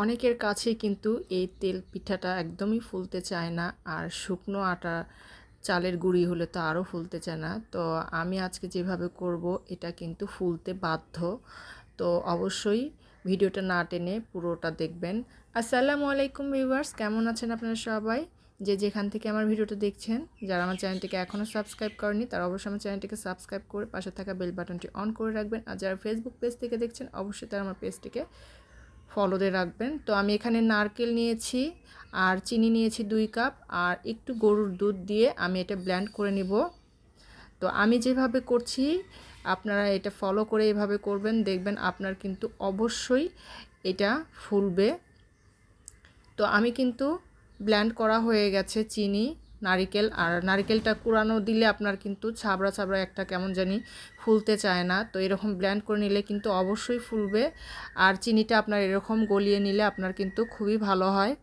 অনেকের কাছে কিন্তু এই তেল পিঠাটা একদমই ফুলতে চায় না, আর শুকনো আটা চালের গুঁড়ি হলে তো আরও ফুলতে চায় না। তো আমি আজকে যেভাবে করব, এটা কিন্তু ফুলতে বাধ্য। তো অবশ্যই ভিডিওটা না টেনে পুরোটা দেখবেন। আসসালামু আলাইকুম ভিউয়ার্স, কেমন আছেন আপনারা সবাই? যে যেখান থেকে আমার ভিডিওটা দেখছেন, যারা আমার চ্যানেলটিকে এখনও সাবস্ক্রাইব করেনি তারা অবশ্যই আমার চ্যানেলটিকে সাবস্ক্রাইব করে পাশে থাকা বেল বাটনটি অন করে রাখবেন। আর যারা ফেসবুক পেজ থেকে দেখছেন, অবশ্যই তারা আমার পেজটিকে ফলো দিয়ে রাখবেন। তো আমি এখানে নারকেল নিয়েছি আর চিনি নিয়েছি দুই কাপ আর একটু গরুর দুধ দিয়ে আমি এটা ব্ল্যান্ড করে নিব। তো আমি যেভাবে করছি, আপনারা এটা ফলো করে এভাবে করবেন, দেখবেন আপনার কিন্তু অবশ্যই এটা ফুলবে। তো আমি কিন্তু ব্ল্যান্ড করা হয়ে গেছে চিনি। নারিকেল। আর নারিকেলটা কুড়ানো দিলে আপনার কিন্তু ছাবড়া ছাবড়া একটা কেমন জানি ফুলতে চায় না। তো এরকম ব্ল্যান্ড করে নিলে কিন্তু অবশ্যই ফুলবে। আর চিনিটা আপনার এরকম গলিয়ে নিলে আপনার কিন্তু খুবই ভালো হয়।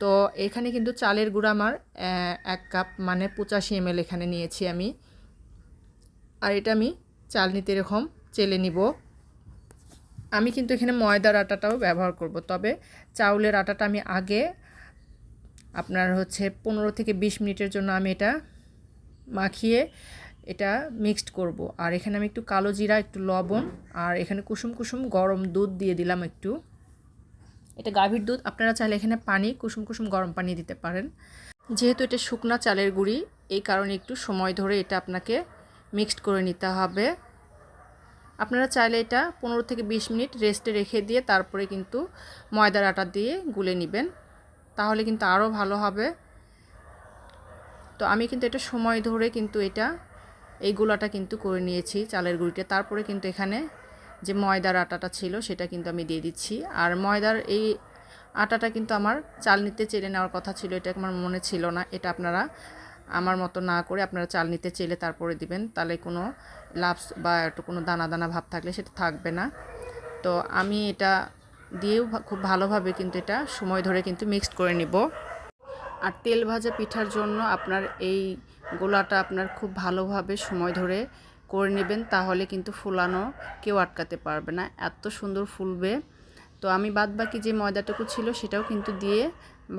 তো এখানে কিন্তু চালের গুঁড়া আমার এক কাপ মানে পঁচাশি এম এখানে নিয়েছি আমি। আর এটা আমি চাল নিতে এরকম চেলে নিব। আমি কিন্তু এখানে ময়দার আটাটাও ব্যবহার করব। তবে চাউলের আটাটা আমি আগে আপনার হচ্ছে পনেরো থেকে বিশ মিনিটের জন্য আমি এটা মাখিয়ে এটা মিক্সড করব। আর এখানে আমি একটু কালো জিরা, একটু লবণ, আর এখানে কুসুম কুসুম গরম দুধ দিয়ে দিলাম একটু। এটা গাভীর দুধ, আপনারা চাইলে এখানে পানি, কুসুম কুসুম গরম পানি দিতে পারেন। যেহেতু এটা শুকনা চালের গুঁড়ি, এই কারণে একটু সময় ধরে এটা আপনাকে মিক্সড করে নিতে হবে। আপনারা চাইলে এটা পনেরো থেকে বিশ মিনিট রেস্টে রেখে দিয়ে তারপরে কিন্তু ময়দার আটা দিয়ে গুলে নেবেন। তাহলে কিন্তু আরও ভালো হবে। তো আমি কিন্তু এটা সময় ধরে কিন্তু এটা, এই গোলাটা কিন্তু করে নিয়েছি চালের গুঁড়িটা তারপরে কিন্তু এখানে যে ময়দার আটাটা ছিল সেটা কিন্তু আমি দিয়ে দিচ্ছি। আর ময়দার এই আটাটা কিন্তু আমার চাল নিতে চেলে নেওয়ার কথা ছিল, এটা আমার মনে ছিল না। এটা আপনারা আমার মতো না করে আপনারা চাল নিতে চেলে তারপরে দিবেন। তাহলে কোনো লাভস বা একটু কোনো দানা দানা ভাব থাকলে সেটা থাকবে না। তো আমি এটা দিয়েও খুব ভালোভাবে কিন্তু এটা সময় ধরে কিন্তু মিক্সড করে নিব। আর তেল ভাজা পিঠার জন্য আপনার এই গোলাটা আপনার খুব ভালোভাবে সময় ধরে করে নেবেন, তাহলে কিন্তু ফুলানো কেউ আটকাতে পারবে না। এত সুন্দর ফুলবে। তো আমি বাদ বাকি যে ময়দাটুকু ছিল সেটাও কিন্তু দিয়ে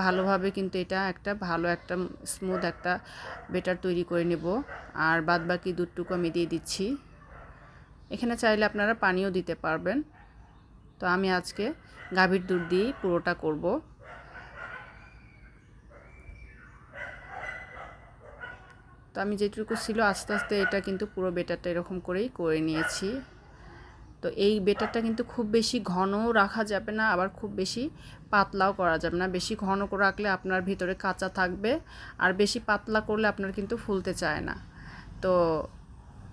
ভালোভাবে কিন্তু এটা একটা ভালো একটা স্মুথ একটা বেটার তৈরি করে নেব। আর বাদ বাকি দুধটুকু আমি দিয়ে দিচ্ছি। এখানে চাইলে আপনারা পানিও দিতে পারবেন। তো আমি আজকে গাভীর দুধ দিয়েই পুরোটা করব। তো আমি যেটুকু ছিল আস্তে আস্তে এটা কিন্তু পুরো বেটারটা এরকম করেই করে নিয়েছি। তো এই বেটারটা কিন্তু খুব বেশি ঘনও রাখা যাবে না, আবার খুব বেশি পাতলাও করা যাবে না। বেশি ঘন করে রাখলে আপনার ভিতরে কাঁচা থাকবে, আর বেশি পাতলা করলে আপনার কিন্তু ফুলতে চায় না। তো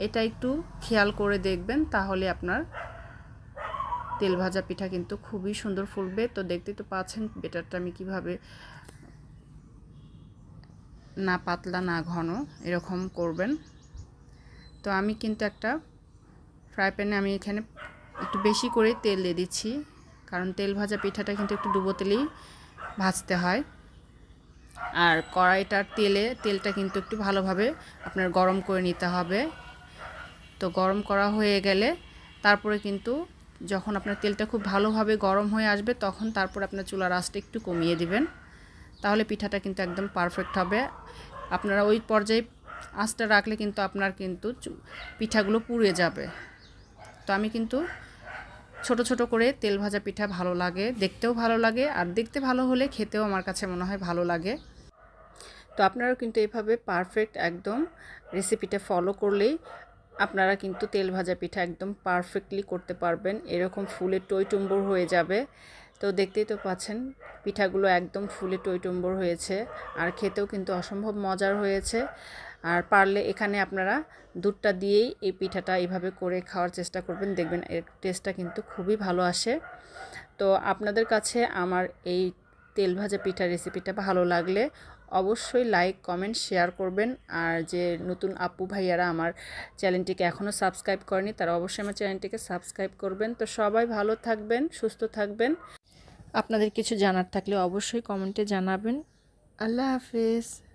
এটা একটু খেয়াল করে দেখবেন, তাহলে আপনার তেল ভাজা পিঠা কিন্তু খুবই সুন্দর ফুলবে। তো দেখতে তো পাচ্ছেন বেটারটা আমি কীভাবে না পাতলা, না ঘন এরকম করবেন। তো আমি কিন্তু একটা ফ্রাই প্যানে আমি এখানে একটু বেশি করে তেল দিয়ে দিচ্ছি, কারণ তেল ভাজা পিঠাটা কিন্তু একটু ডুবো তেলেই ভাজতে হয়। আর কড়াইটার তেলে, তেলটা কিন্তু একটু ভালোভাবে আপনার গরম করে নিতে হবে। তো গরম করা হয়ে গেলে তারপরে কিন্তু যখন আপনার তেলটা খুব ভালোভাবে গরম হয়ে আসবে, তখন তারপর আপনার চুলার আঁচটা একটু কমিয়ে দিবেন। তাহলে পিঠাটা কিন্তু একদম পারফেক্ট হবে। আপনারা ওই পর্যায়ে আঁচটা রাখলে কিন্তু আপনার কিন্তু পিঠাগুলো পুড়ে যাবে। তো আমি কিন্তু ছোট ছোট করে তেল ভাজা পিঠা ভালো লাগে, দেখতেও ভালো লাগে, আর দেখতে ভালো হলে খেতেও আমার কাছে মনে হয় ভালো লাগে। তো আপনারাও কিন্তু এভাবে পারফেক্ট একদম রেসিপিটা ফলো করলেই আপনারা কিন্তু তেল ভাজা পিঠা একদম পারফেক্টলি করতে পারবেন। এরকম ফুলে টইটুম্বর হয়ে যাবে। তো দেখতেই তো পাচ্ছেন, পিঠাগুলো একদম ফুলে টইটুম্বর হয়েছে। আর খেতেও কিন্তু অসম্ভব মজার হয়েছে। আর পারলে এখানে আপনারা দুধটা দিয়েই এই পিঠাটা এভাবে করে খাওয়ার চেষ্টা করবেন। দেখবেন এর টেস্টটা কিন্তু খুবই ভালো আসে। তো আপনাদের কাছে আমার এই তেল ভাজা পিঠা রেসিপিটা ভালো লাগলে অবশ্যই লাইক কমেন্ট শেয়ার করবেন। আর যে নতুন আপু ভাইয়ারা আমার চ্যানেলটিকে এখনও সাবস্ক্রাইব করেনি, তারা অবশ্যই আমার চ্যানেলটিকে সাবস্ক্রাইব করবেন। তো সবাই ভালো থাকবেন, সুস্থ থাকবেন। আপনাদের কিছু জানার থাকলে অবশ্যই কমেন্টে জানাবেন। আল্লাহ হাফিজ।